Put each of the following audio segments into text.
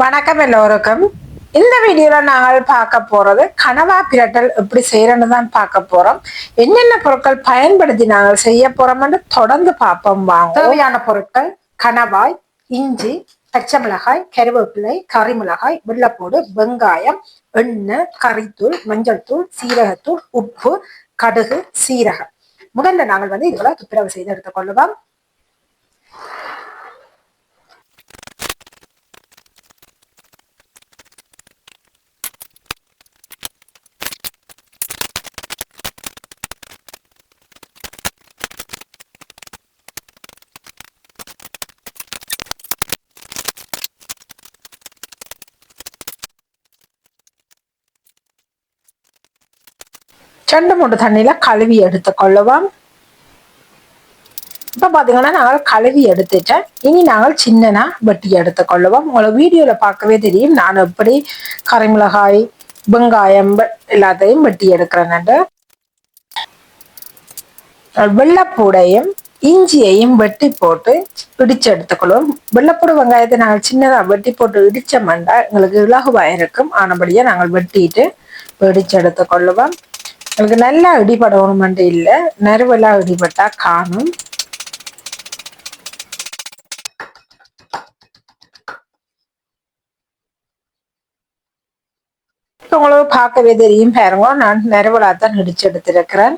வணக்கம் எல்லோருக்கும். இந்த வீடியோவில் நாங்கள் பார்க்க போறது கனவா பிரட்டல் எப்படி செய்யறன்னு தான் பார்க்க போறோம். என்னென்ன பொருட்கள் பயன்படுத்தி நாங்கள் செய்ய போகிறோம்னு தொடர்ந்து பார்ப்போம் வாங்க. தேவையான பொருட்கள் கனவாய் இஞ்சி பச்சை மிளகாய் கருவேப்பிலை கறி மிளகாய் வெள்ளப்பூடு வெங்காயம் எண்ணெய் கறித்தூள் மஞ்சள் தூள் சீரகத்தூள் உப்பு கடுகு சீரகம். முதல்ல நாங்கள் வந்து இதுல துப்புரவு செய்து எடுத்துக்கொள்ளுவோம் ரெண்டு மூன்று தண்ணியில கழுவி எடுத்துக்கொள்ளுவோம் இப்ப பாத்தீங்கன்னா நாங்கள் கழுவி எடுத்துட்டேன் இனி நாங்கள் சின்னனா வெட்டி எடுத்துக்கொள்ளுவோம் உங்களை வீடியோல பார்க்கவே தெரியும் நான் எப்படி கறிமிளகாய் வெங்காயம் எல்லாத்தையும் வெட்டி எடுக்கிறேன்னு வெள்ளப்பூடையும் இஞ்சியையும் வெட்டி போட்டு இடிச்சு எடுத்துக்கொள்வோம் வெள்ளப்பூடு வெங்காயத்தை நாங்கள் சின்னதா வெட்டி போட்டு இடிச்சோம்னா எங்களுக்கு இலகுவாயிருக்கும் இருக்கும் ஆனபடியா நாங்கள் வெட்டிட்டு இடிச்சு எடுத்துக்கொள்ளுவோம் எனக்கு நல்லா இடிபடணுமென்று இல்லை. நறுவெல்லாம் இடிபட்டா காணும். உங்களுக்கு பார்க்கவே தெரியும் பாருங்க. நான் நறுவலா தான் இடிச்சு எடுத்திருக்கிறேன்.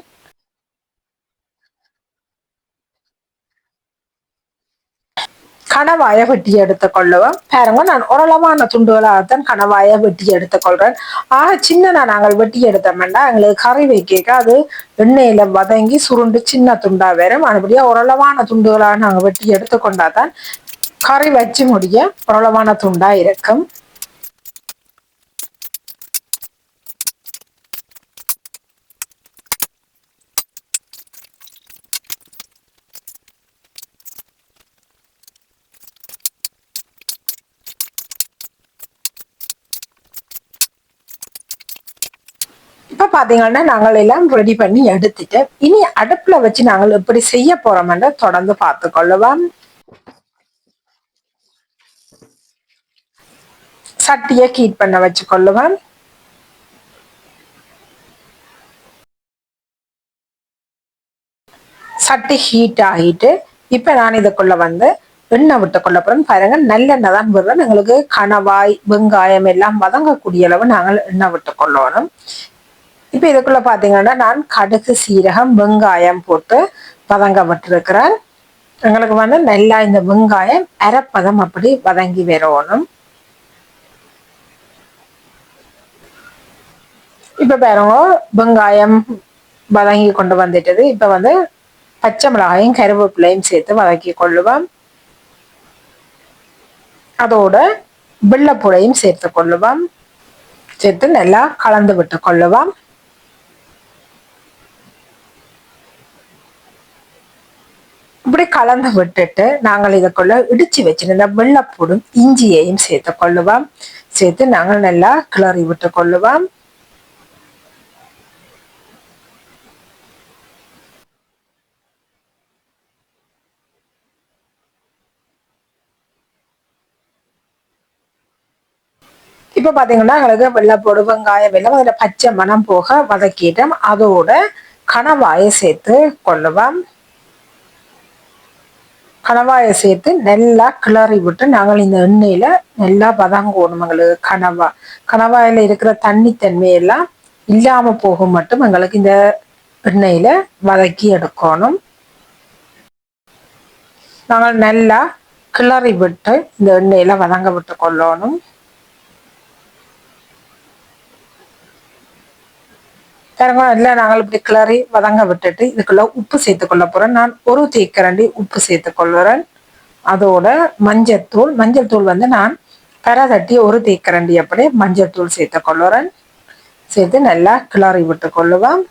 கணவாயை வெட்டி எடுத்துக்கொள்ளவும். பாருங்க நான் ஓரளவான துண்டுகளாகத்தான் கணவாயை வெட்டி எடுத்துக்கொள்கிறேன் ஆக சின்னதா நாங்கள் வெட்டி எடுத்தோம்னா எங்களுக்கு கறி வைக்க அது எண்ணெயில வதங்கி சுருண்டு சின்ன துண்டா வரும். அதுபடியா உரளவான துண்டுகளாக நாங்கள் வெட்டி எடுத்துக்கொண்டாதான் கறி வச்சு முடிய உரளவான துண்டா இருக்கும். பார்த்தீங்கன்னா பாத்தீங்கன்னா நாங்கள் எல்லாம் ரெடி பண்ணி எடுத்துட்டு இனி அடுப்புல வச்சு நாங்கள் எப்படி செய்ய போறோம்னு தொடர்ந்து பார்த்து கொள்ளுவோம். சட்டியை ஹீட் பண்ண வச்சு கொள்ளுவேன் சட்டி ஹீட் ஆகிட்டு இப்ப நான் இதுக்குள்ள வந்து எண்ணெய் விட்டு கொள்ள போறோம் பாருங்க நல்லெண்ணெய் தான் விடுறோம் எங்களுக்கு கணவாய் வெங்காயம் எல்லாம் வதங்கக்கூடிய அளவு நாங்கள் எண்ணெய் விட்டு கொள்ளணும். இப்ப இதுக்குள்ள பாத்தீங்கன்னா நான் கடுகு சீரகம் வெங்காயம் போட்டு வதங்க விட்டுருக்கிறேன் எங்களுக்கு வந்து நல்லா இந்த வெங்காயம் அரைப்பதம் அப்படி வதங்கி வரணும். இப்ப பாருங்க வெங்காயம் வதங்கி கொண்டு வந்துட்டது. இப்ப வந்து பச்சை மிளகாயும் கருவேப்பிலையும் சேர்த்து வதக்கி கொள்ளுவோம். அதோட வெள்ளப்புடையும் சேர்த்து கொள்ளுவோம். சேர்த்து நல்லா கலந்து விட்டு கொள்ளுவோம். இப்படி கலந்து விட்டுட்டு நாங்கள் இதுக்குள்ள இடிச்சு வச்சிருந்த வெள்ளைப்பூடும் இஞ்சியையும் சேர்த்து கொள்ளுவோம். சேர்த்து நாங்கள் நல்லா கிளறி விட்டு கொள்ளுவோம். இப்ப பாத்தீங்கன்னா எங்களுக்கு வெள்ளைப்பூடு வெங்காயம் வெள்ளம் அதுல பச்சை மணம் போக வதக்கிட்டோம். அதோட கணவாயை சேர்த்து கொள்ளுவோம். கணவாயை சேர்த்து நல்லா கிளறி விட்டு நாங்கள் இந்த எண்ணெயில நல்லா பதங்கோணும் எங்களுக்கு கணவா கணவாயில இருக்கிற தண்ணித்தன்மையெல்லாம் இல்லாம போக மட்டும் எங்களுக்கு இந்த எண்ணெயில வதக்கி எடுக்கணும். நாங்கள் நல்லா கிளறி விட்டு இந்த எண்ணெயில வதங்க விட்டு கொள்ளணும். இறங்கணும் இல்லை நாங்கள் இப்படி கிளறி வதங்க விட்டுட்டு இதுக்குள்ள உப்பு சேர்த்துக்கொள்ள போறேன். நான் ஒரு தேக்கரண்டி உப்பு சேர்த்துக்கொள்ளுறேன் அதோட மஞ்சத்தூள் மஞ்சள் தூள் வந்து நான் கரை தட்டி ஒரு தேக்கரண்டி அப்படியே மஞ்சள் தூள் சேர்த்துக்கொள்ளுறேன் சேர்த்து நல்லா கிளறி விட்டு கொள்ளுவேன்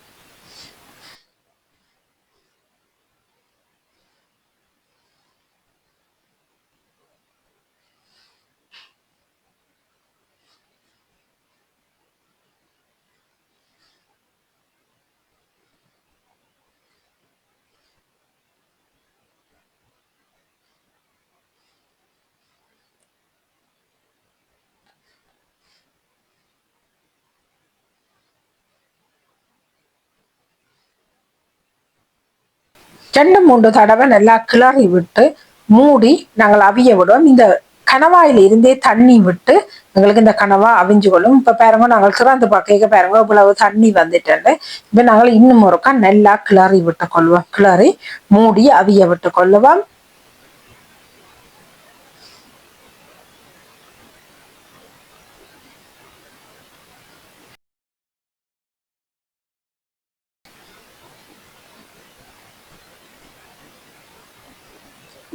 ரெண்டு மூன்று தடவை நல்லா கிளறி விட்டு மூடி நாங்கள் அவிய விடுவோம் இந்த கணவாயில இருந்தே தண்ணி விட்டு எங்களுக்கு இந்த கனவா அவிஞ்சு கொள்ளும் இப்ப பாருங்க நாங்கள் திறந்து பார்க்க பாருங்க இவ்வளவு தண்ணி வந்துட்டு இப்ப நாங்கள் இன்னும் ஒருக்கா நல்லா கிளறி விட்டு கொள்வோம் கிளறி மூடி அவிய விட்டு கொள்ளுவோம்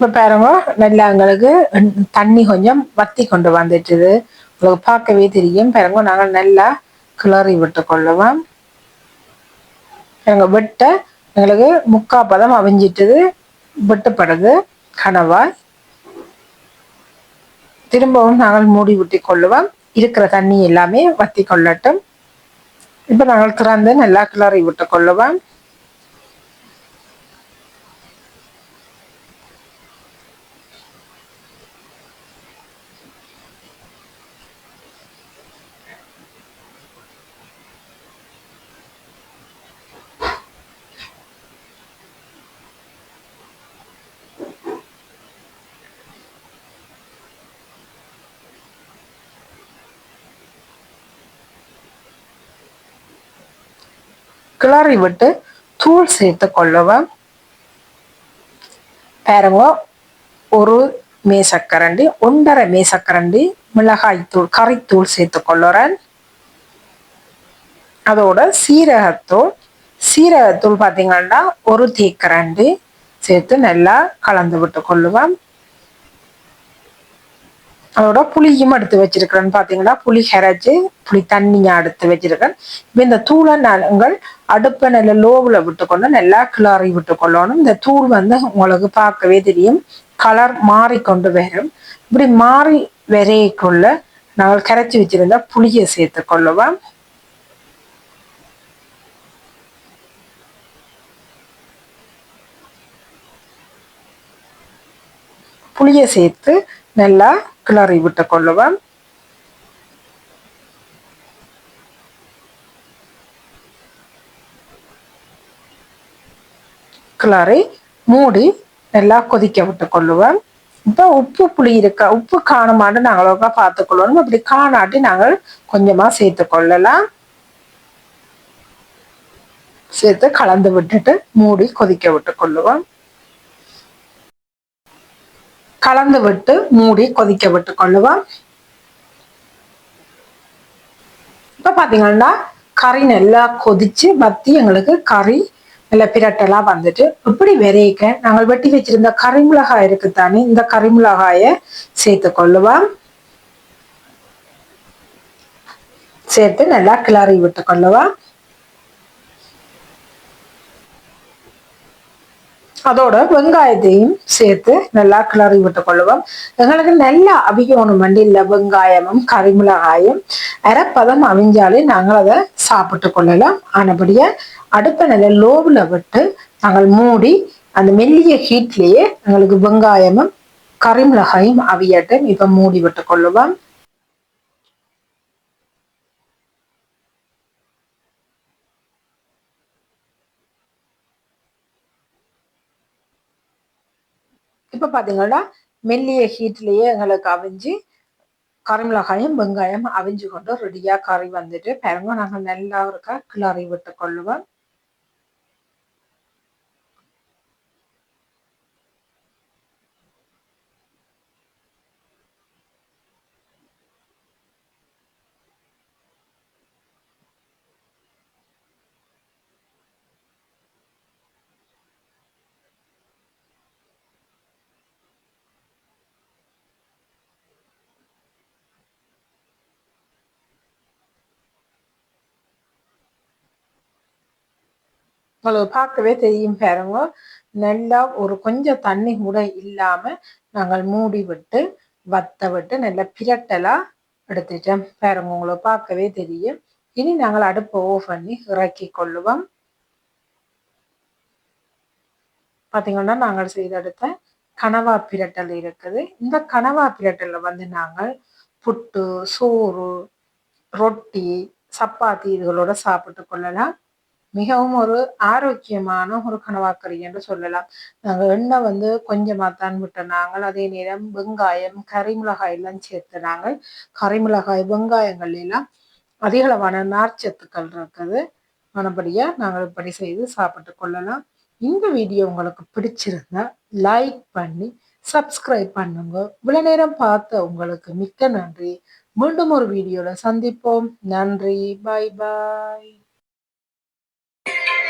இப்போ பாருங்க நல்லா எங்களுக்கு தண்ணி கொஞ்சம் வத்தி கொண்டு வந்துட்டுது. உங்களுக்கு பார்க்கவே தெரியும். பாருங்க நாங்கள் நல்லா கிளறி விட்டு கொள்ளுவோம் எங்கள் வெட்ட எங்களுக்கு முக்கா பதம் அவிஞ்சிட்டுது. வெட்டப்படுது. கணவாய் திரும்பவும் நாங்கள் மூடி விட்டு கொள்ளுவோம் இருக்கிற தண்ணி எல்லாமே வத்தி கொள்ளட்டும். இப்போ நாங்கள் திறந்து நல்லா கிளறி விட்டு கொள்ளுவோம் கிளறி விட்டு தூள் சேர்த்து கொள்ளுவேன் பாருங்க ஒரு மேசக்கரண்டி ஒன்றரை மேசக்கரண்டி மிளகாய் தூள் கறித்தூள் சேர்த்து கொள்ளுறேன். அதோட சீரகத்தூள் சீரகத்தூள் பார்த்தீங்கன்னா ஒரு தேக்கரண்டி சேர்த்து நல்லா கலந்து விட்டு கொள்ளுவேன். அதோட புளியும் எடுத்து வச்சிருக்கிறேன்னு பார்த்தீங்கன்னா புளி கரைச்சி புளி தண்ணியாக எடுத்து வச்சிருக்கேன். இப்போ இந்த தூளை நாங்கள் அடுப்பை நல்ல லோவில் விட்டுக்கொண்டு நல்லா கிளறி விட்டுக்கொள்ளணும். இந்த தூள் வந்து உங்களுக்கு பார்க்கவே தெரியும். கலர் மாறிக்கொண்டு வரும். இப்படி மாறி வரையக்குள்ள நாங்கள் கரைச்சி வச்சிருந்தா புளியை சேர்த்து கொள்ளுவோம். புளியை சேர்த்து நல்லா கிளறி விட்டு கொள்ளுவேன். கிளறி மூடி நல்லா கொதிக்க விட்டு கொள்ளுவேன். இப்போ உப்பு புளி இருக்கா உப்பு காணுமான்னு நாங்கள் பார்த்துக்கொள்ளணும் அப்படி காணாட்டி நாங்கள் கொஞ்சமா சேர்த்து கொள்ளலாம். சேர்த்து கலந்து விட்டுட்டு மூடி கொதிக்க விட்டு கொள்ளுவோம். கலந்து விட்டு மூடி கொதிக்க விட்டு கொள்ளுவோம். இப்ப பாத்தீங்கன்னா கறி நல்லா கொதிச்சு வத்தி எங்களுக்கு கறி நல்ல பிரட்டெல்லாம் வந்துட்டு இப்படி விரைக்க நாங்கள் வெட்டி வச்சிருந்த கறிமிளகாய் இருக்கு தானே இந்த கறிமிளகாயை சேர்த்து கொள்ளுவோம். சேர்த்து நல்லா கிளறி விட்டு கொள்ளுவோம். அதோட வெங்காயத்தையும் சேர்த்து நல்லா கிளறி விட்டு கொள்ளுவோம் எங்களுக்கு நல்லா அவிக்கணும் மண்டியில் வெங்காயமும் கறிமிளகாயும் அரைப்பதம் அவிஞ்சாலே நாங்கள் அதை சாப்பிட்டு கொள்ளலாம். ஆனபடியே அடுப்ப நிலை லோவில் விட்டு நாங்கள் மூடி அந்த மெல்லிய ஹீட்லேயே எங்களுக்கு வெங்காயமும் கறிமிளகாயும் அவியட்டும். இப்போ மூடி விட்டு கொள்ளுவோம் இப்போ பார்த்தீங்கன்னா மெல்லிய ஹீட்லேயே எங்களுக்கு அவிஞ்சு கறிமிளகாயும் வெங்காயம் அவிஞ்சு கொண்டு ரெடியாக கறி வந்துட்டு பாருங்க நாங்கள் நல்லா இருக்கா? கிளறி விட்டு கொள்ளுவோம் உங்களுக்கு பார்க்கவே தெரியும் பாருங்க. நல்லா ஒரு கொஞ்சம் தண்ணி கூட இல்லாம நாங்கள் மூடி விட்டு வத்த விட்டு நல்லா பிரட்டலா எடுத்துட்டோம். பாருங்க உங்களுக்கு பார்க்கவே தெரியும். இனி நாங்கள் அடுப்பை ஓஃப் பண்ணி இறக்கி கொள்ளுவோம். பார்த்தீங்கன்னா நாங்கள் செய்தெடுத்த கனவா பிரட்டல் இருக்குது. இந்த கனவா பிரட்டலில் வந்து நாங்கள் புட்டு சோறு ரொட்டி சப்பாத்தி இதுகளோட சாப்பிட்டு கொள்ளலாம். மிகவும் ஒரு ஆரோக்கியமான ஒரு கனவாக்கறி என்று சொல்லலாம். நாங்கள் எண்ணெய் வந்து கொஞ்சமாக தான் விட்ட நாங்கள். அதே நேரம் வெங்காயம் கறிமிளகாய் எல்லாம் சேர்த்து நாங்கள். கறிமிளகாய் வெங்காயங்கள் எல்லாம் அதிகளவான நார்ச்சத்துக்கள் இருக்குது. மனபடியாக நாங்கள் இப்படி செய்து சாப்பிட்டு கொள்ளலாம். இந்த வீடியோ உங்களுக்கு பிடிச்சிருந்தா லைக் பண்ணி சப்ஸ்கிரைப் பண்ணுங்க. இவ்வளோ நேரம் பார்த்த உங்களுக்கு மிக்க நன்றி. மீண்டும் ஒரு வீடியோவில் சந்திப்போம். நன்றி. பாய் பாய்